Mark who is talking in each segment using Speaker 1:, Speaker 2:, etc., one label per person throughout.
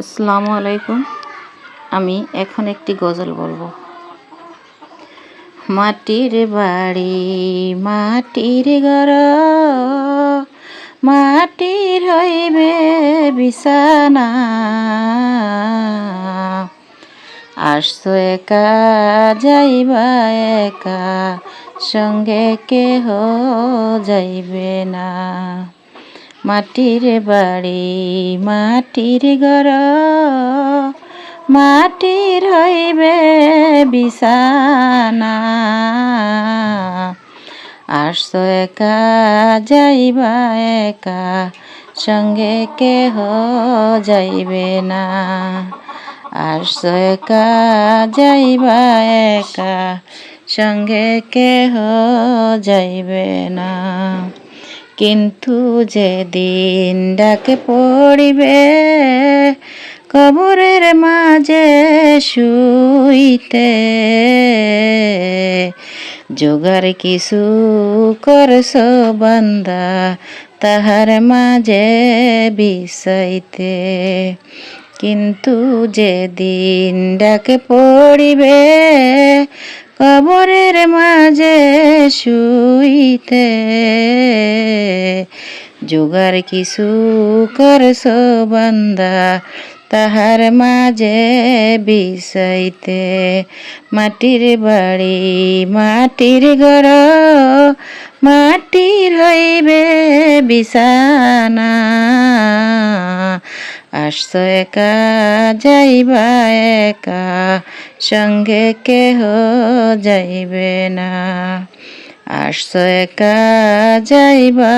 Speaker 1: আসসালামু আলাইকুম। আমি এখন একটি গজল বলব। মাটির বাড়ি, মাটির ঘর, মাটির হইবে বিছানা। আসছো একা, যাইবা একা, সঙ্গে কেহ যাইবে না। মাটির বাড়ি, মাটির ঘর, মাটির হইবে বিছানা। আসছো একা, যাইবা একা, সঙ্গে কেহ যাইবে না। আসছো একা, যাইবা একা, সঙ্গে কেহ যাইবে না। কিন্তু যেদিন ডাকে পড়িবে, কবরের মাঝে শুইতে। যোগার কিছু করস বান্দা, তাহার মাঝে বিষাইতে। কিন্তু যেদিন ডাকে পড়িবে কবরের মাঝে শুইতে। যোগার কিছু করস বান্দা, তাহার মাঝে বিষাইতে। মাটির বাড়ি, মাটির ঘর মাটির হইবে বিছানা। আসছ একা, যাইবা একা, সঙ্গে কেহ যাইবে না। আসছ একা, যাইবা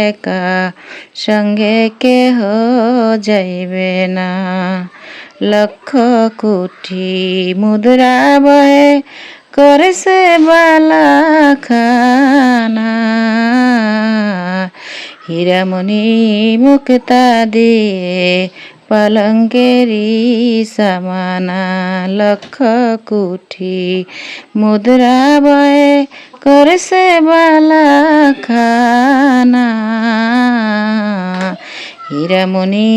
Speaker 1: একা, সঙ্গে কেহ যাইবে না। লক্ষ কোটি মুদ্রা বহে করেছে বালা খানা হীরামণি মুক্তা দিয়ে পালঙ্কেরি সামানা লক্ষ কোটি মুদ্রা বয়ে করেছে বালা খানা হীরামণি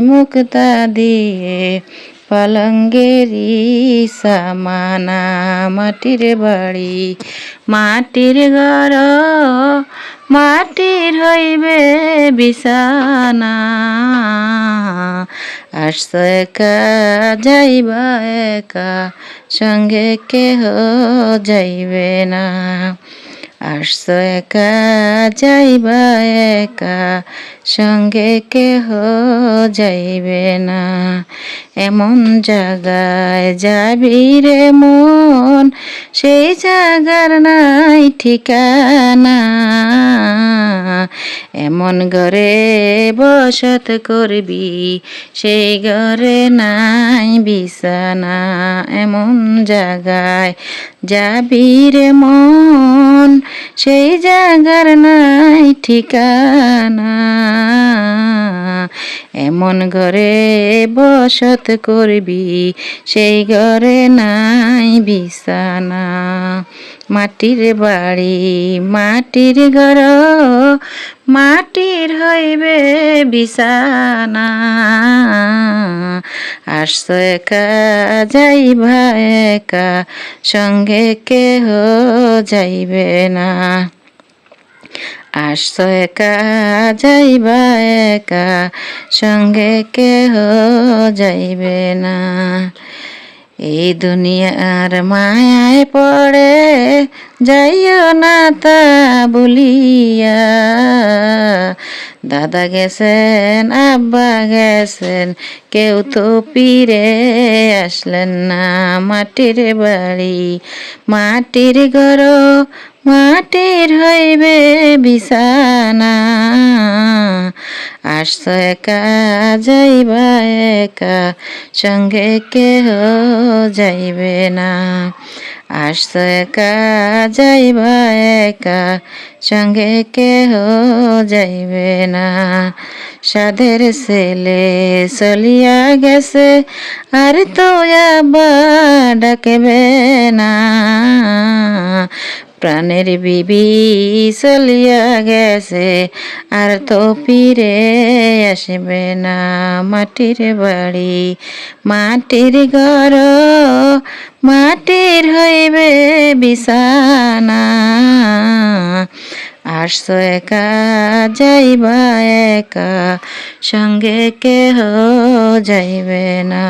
Speaker 1: মুক্তা দিয়ে পালঙ্গেরি সামানা মাটির বাড়ি, মাটির ঘর মাটির হইবে বিছানা আসছ একা যাইবা একা সঙ্গে কেহ যাইবে না। আসছ একা, যাইবা একা, সঙ্গে কেহ যাইবে না। এমন জায়গায় যাবি রে মন, সেই জায়গার নাই ঠিকানা। এমন ঘরে বসত করবি, সেই ঘরে নাই বিছানা। এমন জায়গায় যাবি রে মন সেই জায়গার নাই ঠিকানা। এমন ঘরে বসত করবি, সেই ঘরে নাই বিছানা। মাটির বাড়ি, মাটির ঘর, মাটির হইবে বিছানা। আসছ একা যাইবা একা সঙ্গে কেহ যাইবে না। আসছো একা যাইবা একা সঙ্গে কেহ যাইবে না। এই দুনিয়ার মায়ায় পড়ে যাইও না তা বলিয়া। দাদা গেছেন, আব্বা গেছেন, কেউ তো পিরে আসলেন না। মাটির বাড়ি, মাটির ঘর মাটির হইবে বিছানা। আসছ একা, যাইবা একা, সঙ্গে কেহ যাইবে না। আসছ একা, যাইবা একা, সঙ্গে কেহ যাইবে না। সাধের ছেলে চলিয়া গেছে, আর তো আবার ডাকবে না। প্রাণের বিবি চলিয়া গেছে, আর তো ফিরে আসবে না মাটির বাড়ি। মাটির ঘর, মাটির হইবে বিছানা। আসছো একা, যাইবা একা, সঙ্গে কেহ যাইবে না।